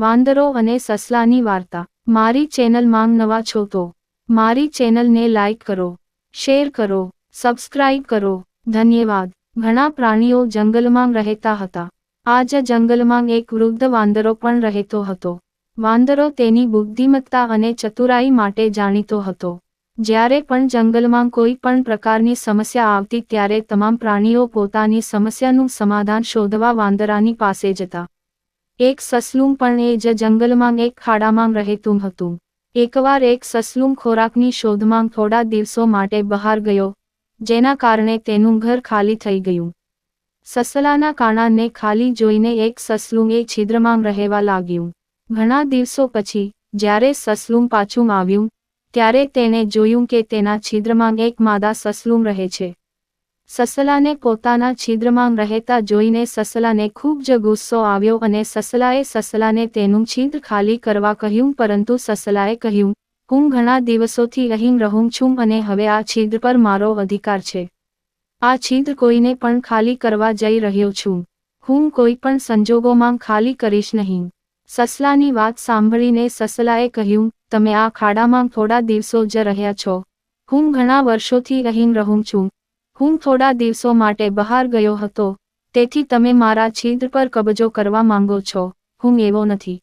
વાંદરો અને સસલાની વાર્તા. મારી ચેનલમાં નવા છો તો મારી ચેનલને લાઈક કરો, શેર કરો, સબસ્ક્રાઇબ કરો. ધન્યવાદ. ઘણા પ્રાણીઓ જંગલમાં રહેતા હતા. આ જ જંગલમાં એક વૃદ્ધ વાંદરો પણ રહેતો હતો. વાંદરો તેની બુદ્ધિમત્તા અને ચતુરાઈ માટે જાણીતો હતો. જ્યારે પણ જંગલમાં કોઈ પણ પ્રકારની સમસ્યા આવતી, ત્યારે તમામ પ્રાણીઓ પોતાની સમસ્યાનું સમાધાન શોધવા વાંદરાની પાસે જતા. એક સસલું પણ એ જ જંગલમાં એક ખાડામાં રહેતું હતું. એકવાર એક સસલું ખોરાકની શોધમાં થોડા દિવસો માટે બહાર ગયો, જેના કારણે તેનું ઘર ખાલી થઈ ગયું. સસલાના કાણાને ખાલી જોઈને એક સસલું એ છિદ્રમાં રહેવા લાગ્યું. ઘણા દિવસો પછી, જ્યારે સસલું પાછું આવ્યું, ત્યારે તેણે જોયું કે તેના છિદ્રમાં એક માદા સસલું રહે છે. સસલાને પોતાના છિદ્રમાં રહેતા જોઈને સસલાને ખૂબ જ ગુસ્સો આવ્યો અને સસલાએ સસલાને તેનું છિદ્ર ખાલી કરવા કહ્યું, પરંતુ સસલાએ કહ્યું, હું ઘણા દિવસોથી અહીં રહું છું અને હવે આ છિદ્ર પર મારો અધિકાર છે. આ છિદ્ર કોઈને પણ ખાલી કરવા જઈ રહ્યો છું. હું કોઈ પણ સંજોગોમાં ખાલી કરીશ નહીં. સસલાની વાત સાંભળીને સસલાએ કહ્યું, તમે આ ખાડામાં થોડા દિવસો જ રહ્યા છો. હું ઘણા વર્ષોથી અહીં રહું છું. હું થોડા દિવસો માટે બહાર ગયો હતો. તેથી તમે મારા છિદ્ર પર કબજો કરવા માંગો છો. હું એવો નથી.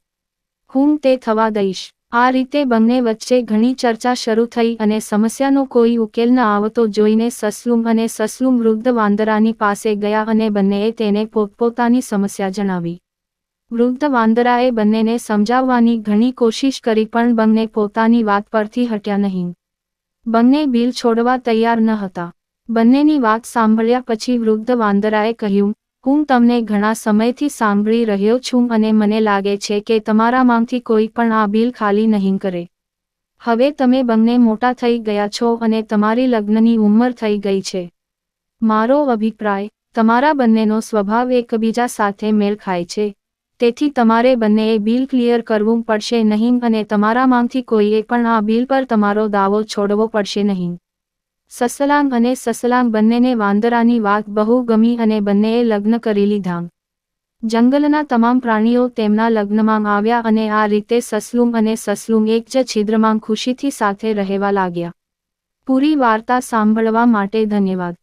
હું તે થવા દઈશ. આ રીતે બંને વચ્ચે ઘણી ચર્ચા શરૂ થઈ અને સમસ્યાનો કોઈ ઉકેલ ન આવતો જોઈને સસલું અને સસલું વૃદ્ધ વાંદરાની પાસે ગયા અને બંનેએ તેને પોતપોતાની સમસ્યા જણાવી. વૃદ્ધ વાંદરાએ બંનેને સમજાવવાની ઘણી કોશિશ કરી પણ બંને પોતાની વાત પરથી હટ્યા નહીં. બંને બિલ છોડવા તૈયાર ન હતા. બંનેની વાત સાંભળ્યા પછી વૃદ્ધ વાંદરાએ કહ્યું, હું તમને ઘણા સમયથી સાંભળી રહ્યો છું અને મને લાગે છે કે તમારામાંથી કોઈ પણ આ બિલ ખાલી નહીં કરે. હવે તમે બંને મોટા થઈ ગયા છો અને તમારી લગ્નની ઉંમર થઈ ગઈ છે. મારો અભિપ્રાય, તમારા બંનેનો સ્વભાવ એકબીજા સાથે મેળ ખાય છે. તેથી તમારે બંનેએ બિલ ક્લિયર કરવું પડશે નહીં અને તમારામાંથી કોઈએ પણ આ બિલ પર તમારો દાવો છોડવો પડશે નહીં. સસલાંગ અને સસલાંગ બંનેને વાંદરાની વાત બહુ ગમી અને બંનેએ લગ્ન કરી લીધા. જંગલના તમામ પ્રાણીઓ તેમના લગ્નમાં આવ્યા અને આ રીતે સસલુંગ અને સસલુંગ એક જ છિદ્રમાં ખુશીથી સાથે રહેવા લાગ્યા. પૂરી વાર્તા સાંભળવા માટે ધન્યવાદ.